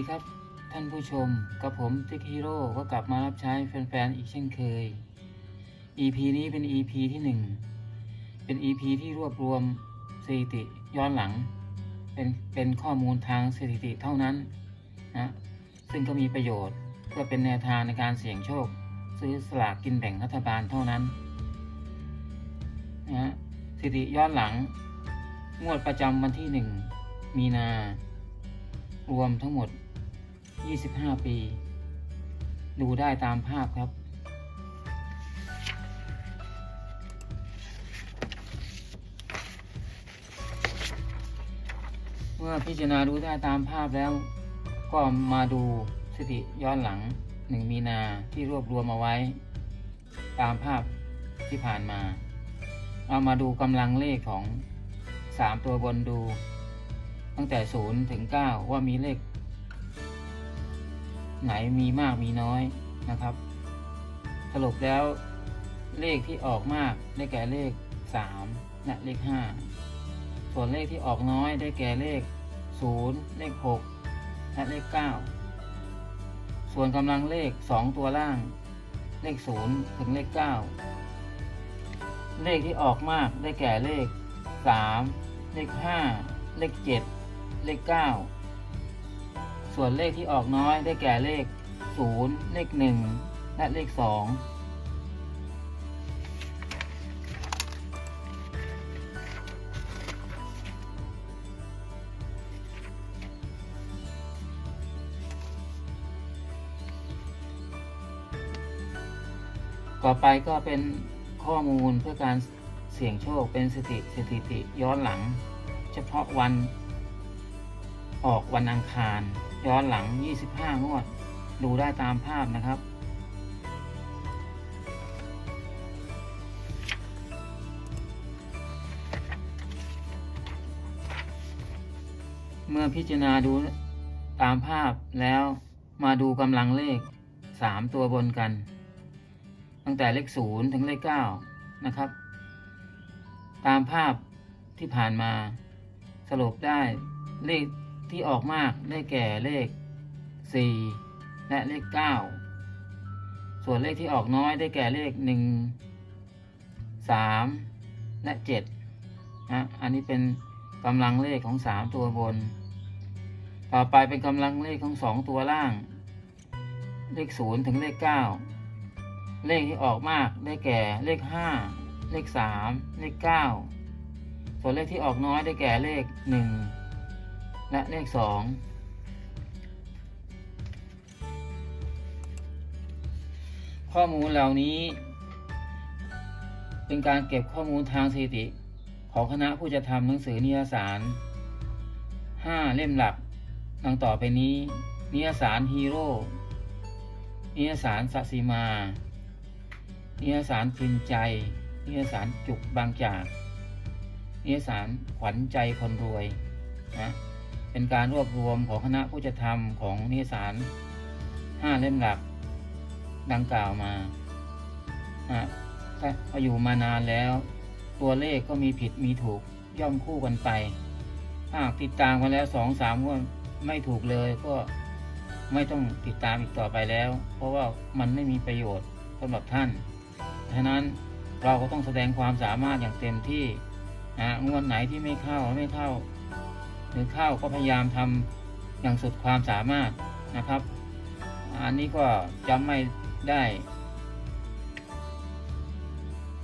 ีครับท่านผู้ชมกับผมติ๊กฮีโร่ก็กลับมารับใช้แฟนๆอีกเช่นเคย EP นี้เป็น EP ที่หนึ่งเป็น EP ที่รวบรวมสถิติย้อนหลัง เป็นเป็นข้อมูลทางสถิติเท่านั้นนะซึ่งก็มีประโยชน์เพื่อเป็นแนวทางในการเสี่ยงโชค ซื้อสลากกินแบ่งรัฐบาลเท่านั้นนะสถิติย้อนหลัง งวดประจำวันที่หนึ่งมีนา รวมทั้งหมด 25 ปี ดูได้ตามภาพครับ เมื่อพิจารณาดูได้ตามภาพแล้ว ก็มาดูสถิติย้อนหลัง1มีนาที่รวบรวมมาไว้ ตามภาพที่ผ่านมา เอามาดูกำลังเลขของ 3 ตัวบนดู ตั้งแต่ 0 ถึง 9 ว่ามีเลข ไหนมีมากมีน้อยนะครับ สรุปแล้วเลขที่ออกมากได้แก่เลข3และเลข 5 ส่วนเลขที่ออกน้อยได้แก่เลข 0 เลข 6 และเลข 9 ส่วนกำลังเลข 2 ตัวล่าง เลข 0 ถึงเลข 9 เลขที่ออกมากได้แก่เลข 3 เลข 5 เลข 7 เลข 9 ส่วนเลขที่ออกน้อยได้แก่เลข 0 เลข 1 และเลข 2ต่อไปก็เป็นข้อมูลเพื่อการเสี่ยงโชคเป็นสถิติสถิติย้อนหลัง เฉพาะวัน ออกวันอังคาร ย้อนหลัง 25 งวด ดูได้ตามภาพนะครับ เมื่อพิจารณาดูตามภาพแล้วมาดูกำลังเลข 3 ตัวบนกัน ตั้งแต่เลข 0 ถึงเลข 9 นะครับ ตามภาพที่ผ่านมาสรุปได้เลข ที่ออกมากได้แก่เลข 4 และเลข 9 ส่วนเลขที่ออกน้อยได้แก่เลข 1 3 และ 7นะอันนี้เป็นกำลังเลขของ 3 ตัวบน ต่อไปเป็นกำลังเลขของ 2 ตัวล่าง เลข 0 ถึงเลข 9 เลขที่ออกมากได้แก่เลข 5 เลข 3 เลข 9 ส่วนเลขที่ออกน้อยได้แก่เลข 1 และเลข2ข้อมูลเหล่านี้ เป็นการเก็บข้อมูลทางสถิติ ของคณะผู้จะทำหนังสือนิยสาร 5 เล่มหลัก ดังต่อไปนี้ นิยสารฮีโร่นิยสารสัสีมา นิยสารพิมพ์ใจ นิยสารจุกบางจาก นิยสารขวัญใจคนรวยนะ เป็นการรวบรวมของคณะผู้จะทำของนิสาร5เล่มหลักดังกล่าวมานะถ้าอยู่มานานแล้ว ตัวเลขก็มีผิดมีถูกย่อมคู่กันไปหากติดตามกันแล้วสองสามงวดไม่ถูกเลยก็ไม่ต้องติดตามอีกต่อไปแล้ว เพราะว่ามันไม่มีประโยชน์สำหรับท่านฉะนั้นเราก็ต้องแสดงความสามารถอย่างเต็มที่นะงวดไหนที่ไม่เข้าไม่เข้า หรือข้าวก็พยายามทำอย่างสุดความสามารถนะครับ อันนี้ก็จะไม่ได้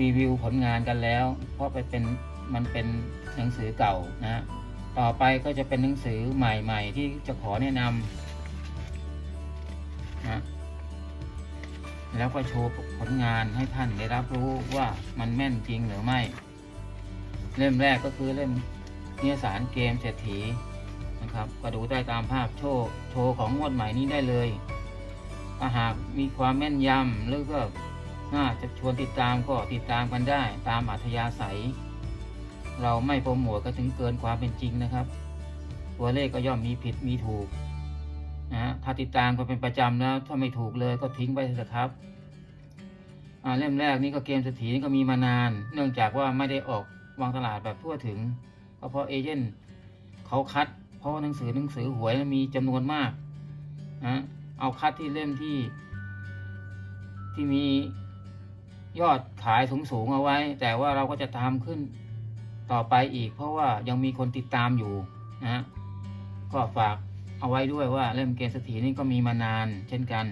รีวิวผลงานกันแล้ว เพราะไปเป็นมันเป็นหนังสือเก่านะต่อไปก็จะเป็นหนังสือใหม่ๆ ที่จะขอแนะนำนะแล้วก็โชว์ผลงานให้ท่านได้รับรู้ว่ามันแม่นจริงหรือไม่ เล่มแรกก็คือเล่ม นิยสารเกมเศรษฐีนะครับก็ดูได้ตามภาพโชว์โชว์ของงวดใหม่นี้ได้เลยถ้าหากมีความแม่นยำหรือก็น่าจะชวนติดตามก็ติดตามกันได้ตามอัธยาศัย เราไม่โปรโมทก็ถึงเกินความเป็นจริงนะครับ ตัวเลขก็ย่อมมีผิดมีถูกนะถ้าติดตามก็เป็นประจำแล้วถ้าไม่ถูกเลยก็ทิ้งไปเถอะครับเล่มแรกนี่ก็เกมเศรษฐีนี่ก็มีมานาน เนื่องจากว่าไม่ได้ออกวางตลาดแบบทั่วถึง เพราะเอเจนต์เขาคัด เพราะว่าหนังสือหนังสือหวยมีจำนวนมากนะเอาคัดที่เล่มที่ ที่มียอดขายสูงสูงๆเอาไว้ แต่ว่าเราก็จะตามขึ้นต่อไปอีก เพราะว่ายังมีคนติดตามอยู่นะฮะก็ฝากเอาไว้ด้วยว่าเล่มเกณฑ์สถีนี่ก็มีมานานเช่นกัน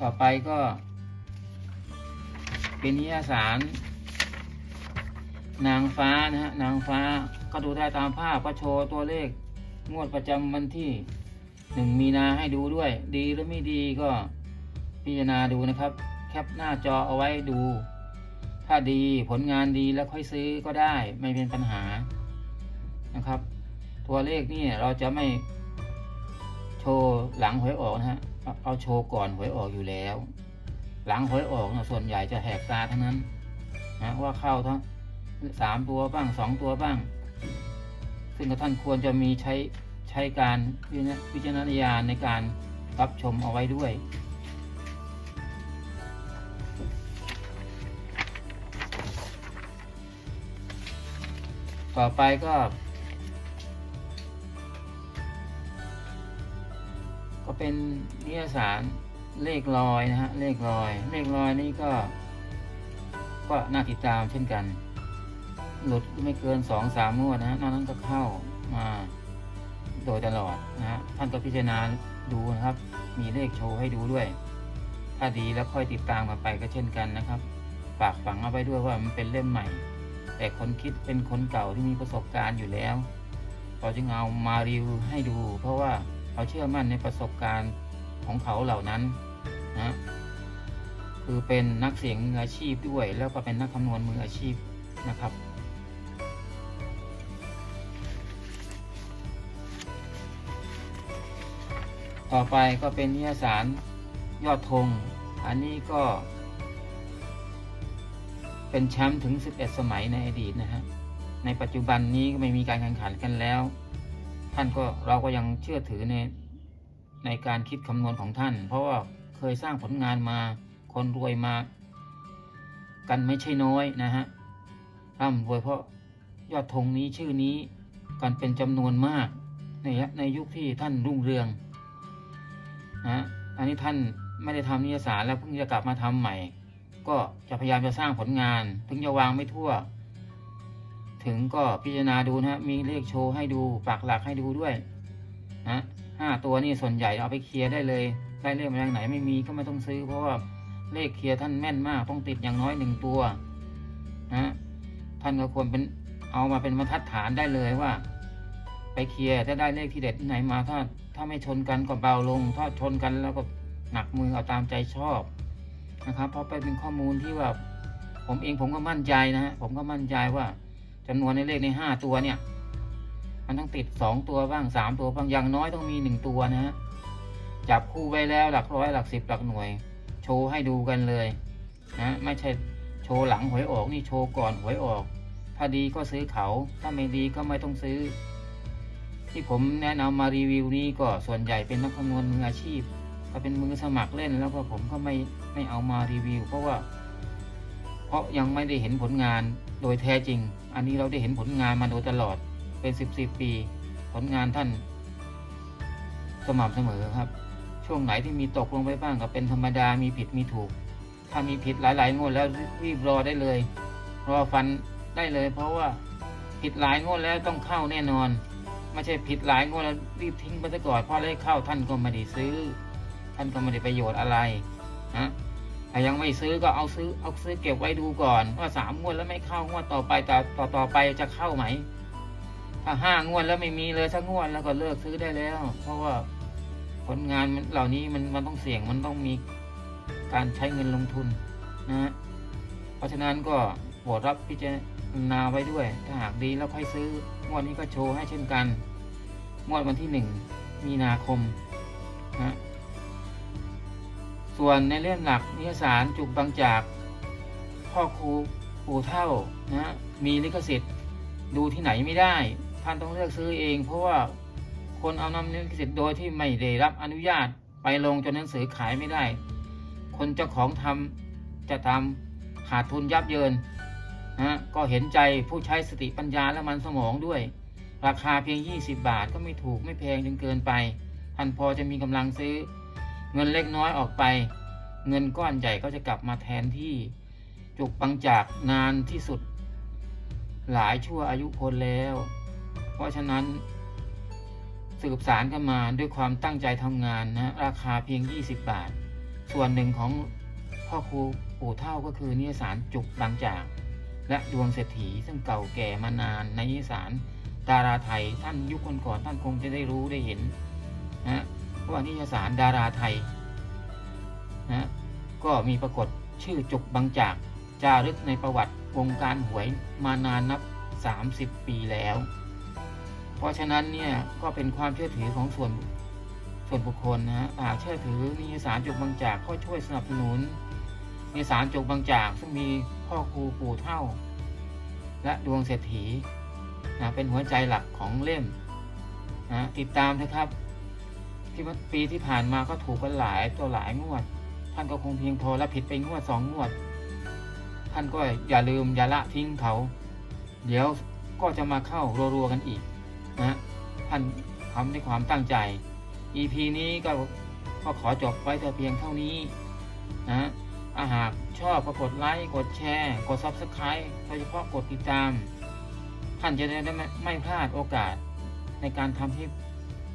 ต่อไปก็เป็นนิยสาร นางฟ้านะฮะนางฟ้าก็ดูได้ตามภาพก็โชว์ตัวเลขงวดประจำวันที่หนึ่งมีนาให้ดูด้วย ดีหรือไม่ดีก็พิจารณาดูนะครับ แคปหน้าจอเอาไว้ดู ถ้าดีผลงานดีแล้วค่อยซื้อก็ได้ไม่เป็นปัญหานะครับ ตัวเลขนี่เราจะไม่โชว์หลังหวยออกนะฮะเอาโชว์ก่อนหวยออกอยู่แล้ว หลังหวยออกนะส่วนใหญ่จะแหกตาทั้งนั้นนะว่าเข้าทั้ง สามตัวบ้างสองตัวบ้าง ซึ่งท่านควรจะมีใช้ใช้การวิจารณญาณในการรับชมเอาไว้ด้วย ต่อไปก็ ก็เป็นนิยสารเลขลอยนะฮะเลขลอย เลขลอยนี่ก็ ก็น่าติดตามเช่นกัน หลุดไม่เกินสองสามงวดนะฮะนอกนั้นก็เข้ามาโดยตลอดนะฮะท่านก็พิจารณาดูนะครับ มีเลขโชว์ให้ดูด้วย ถ้าดีแล้วค่อยติดตามกันไปก็เช่นกันนะครับ ฝากฝังเอาไว้ด้วยว่ามันเป็นเล่มใหม่ แต่คนคิดเป็นคนเก่าที่มีประสบการณ์อยู่แล้วเราจึงเอามารีวิวให้ดู เพราะว่าเขาเชื่อมั่นในประสบการณ์ของเขาเหล่านั้นนะคือเป็นนักเสียงมืออาชีพด้วย แล้วก็เป็นนักคำนวณมืออาชีพนะครับ ต่อไปก็เป็นนิยสารยอดธง อันนี้ก็ เป็นแชมป์ถึง 11 สมัยในอดีตนะฮะ ในปัจจุบันนี้ก็ไม่มีการแข่งขันกันแล้ว ท่านก็เราก็ยังเชื่อถือในในการคิดคำนวณของท่าน เพราะว่าเคยสร้างผลงานมา คนรวยมา กันไม่ใช่น้อยนะฮะร่ำรวยเพราะยอดธงนี้ชื่อนี้กันเป็นจำนวนมากในในยุคที่ท่านรุ่งเรือง นะอันนี้ท่านไม่ได้ทำนิยสารแล้วเพิ่งจะกลับมาทำใหม่ ก็จะพยายามจะสร้างผลงาน ถึงจะวางไม่ทั่ว ถึงก็พิจารณาดูนะฮะมีเลขโชว์ให้ดูปากหลักให้ดูด้วยนะห้าตัวนี่ส่วนใหญ่เอาไปเคลียร์ได้เลยได้เลขมาจากไหนไม่มีก็ไม่ต้องซื้อ เพราะว่าเลขเคลียร์ท่านแม่นมากต้องติดอย่างน้อยหนึ่งตัวนะท่านก็ควรเป็นเอามาเป็นบรรทัดฐานได้เลยว่า ไปเคลียร์ถ้าได้เลขที่เด็ดไหนมาถ้า ถ้าไม่ชนกันก็เบาลง ถ้าชนกันแล้วก็หนักมือเอาตามใจชอบนะครับ เพราะเป็นข้อมูลที่ว่าผมเองผมก็มั่นใจนะฮะผมก็มั่นใจว่าจำนวนในเลขในห้าตัวเนี่ย มันต้องติดสองตัวบ้างสามตัวบ้างอย่างน้อยต้องมีหนึ่งตัวนะฮะจับคู่ไว้แล้วหลักร้อยหลักสิบหลักหน่วย โชว์ให้ดูกันเลยนะไม่ใช่โชว์หลังหวยออกนี่โชว์ก่อนหวยออก ถ้าดีก็ซื้อเขา ถ้าไม่ดีก็ไม่ต้องซื้อ ที่ผมแนะนำมารีวิวนี้ก็ส่วนใหญ่เป็นนักคำนวณมืออาชีพ ถ้าเป็นมือสมัครเล่นแล้วก็ผมก็ไม่ไม่เอามารีวิว เพราะว่า เพราะยังไม่ได้เห็นผลงานโดยแท้จริง อันนี้เราได้เห็นผลงานมาโดยตลอดเป็นสิบสิบปี ผลงานท่าน สม่ำเสมอครับ ช่วงไหนที่มีตกลงไปบ้างก็เป็นธรรมดามีผิดมีถูก ถ้ามีผิดหลายๆงวดแล้วรีบรอได้เลย รอฟันได้เลย เพราะว่าผิดหลายงวดแล้วต้องเข้าแน่นอน ไม่ใช่ผิดหลายงวดแล้วรีบทิ้งไปซะก่อนเพราะเลขเข้าท่านก็ไม่ได้ซื้อ ท่านก็ไม่ได้ประโยชน์อะไรนะถ้ายังไม่ซื้อก็เอาซื้อเอาซื้อเก็บไว้ดูก่อน ว่าสามงวดแล้วไม่เข้างวดต่อไปต่อต่อต่อไปจะเข้าไหม ถ้าห้างวดแล้วไม่มีเลยสักงวดแล้วก็เลิกซื้อได้แล้ว เพราะว่าผลงานมันเหล่านี้มันมันต้องเสี่ยงมันต้องมีการใช้เงินลงทุนนะฮะเพราะฉะนั้นก็โปรดรับพิจารณา นาไว้ด้วย ถ้าหากดีแล้วค่อยซื้องวดนี้ก็โชว์ให้เช่นกันงวดวันที่หนึ่งมีนาคมนะส่วนในเล่มหลักนิยสารจุกบางจาก พ่อครูปู่เท่านะมีลิขสิทธิ์ดูที่ไหนไม่ได้ ท่านต้องเลือกซื้อเอง เพราะว่าคนเอานำลิขสิทธิ์โดยที่ไม่ได้รับอนุญาตไปลงจนหนังสือขายไม่ได้ คนเจ้าของทำจะทำขาดทุนยับเยิน นะก็เห็นใจผู้ใช้สติปัญญาและมันสมองด้วย ราคาเพียง 20 บาทก็ไม่ถูกไม่แพงจนเกินไปท่านพอจะมีกำลังซื้อ เงินเล็กน้อยออกไป เงินก้อนใหญ่ก็จะกลับมาแทนที่จุกบังจากนานที่สุด หลายชั่วอายุคนแล้ว เพราะฉะนั้น สืบสารกันมาด้วยความตั้งใจทำงานนะ ราคาเพียง 20 บาท ส่วนหนึ่งของพ่อครูปู่เท่าก็คือนิยสารจุกบางจาก และดวงเศรษฐีซึ่งเก่าแก่มานานในนิสารดาราไทยท่านยุคก่อนๆท่านคงจะได้รู้ได้เห็นนะว่านิยสารดาราไทยนะก็มีปรากฏชื่อจุกบางจากจารึกในประวัติวงการหวยมานานนับ 30 ปีแล้ว เพราะฉะนั้นเนี่ยก็เป็นความเชื่อถือของส่วนส่วนบุคคลนะฮะหาเชื่อถือนิยสารจุกบางจากก็ช่วยสนับสนุน นิยสารจุกบางจาก ซึ่งมีพ่อครูปู่เท่า และดวงเศรษฐีนะเป็นหัวใจหลักของเล่มนะติดตามนะครับที่ปีที่ผ่านมาก็ถูกกันหลายตัวหลายงวด ท่านก็คงเพียงพอและผิดไปงวดสองงวด ท่านก็อย่าลืมอย่าละทิ้งเขา เดี๋ยวก็จะมาเข้ารัวๆกันอีกนะท่านทำด้วยความตั้งใจ EP นี้ก็ก็ขอจบไว้แต่เพียงเท่านี้นะ อาหากชอบก็กดไลค์กดแชร์ กด Subscribe โดยเฉพาะกดติดตาม ท่านจะได้ไม่ไม่พลาดโอกาสในการทำคลิป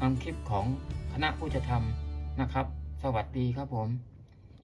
ทำคลิปของคณะผู้จะทำนะครับ สวัสดีครับผม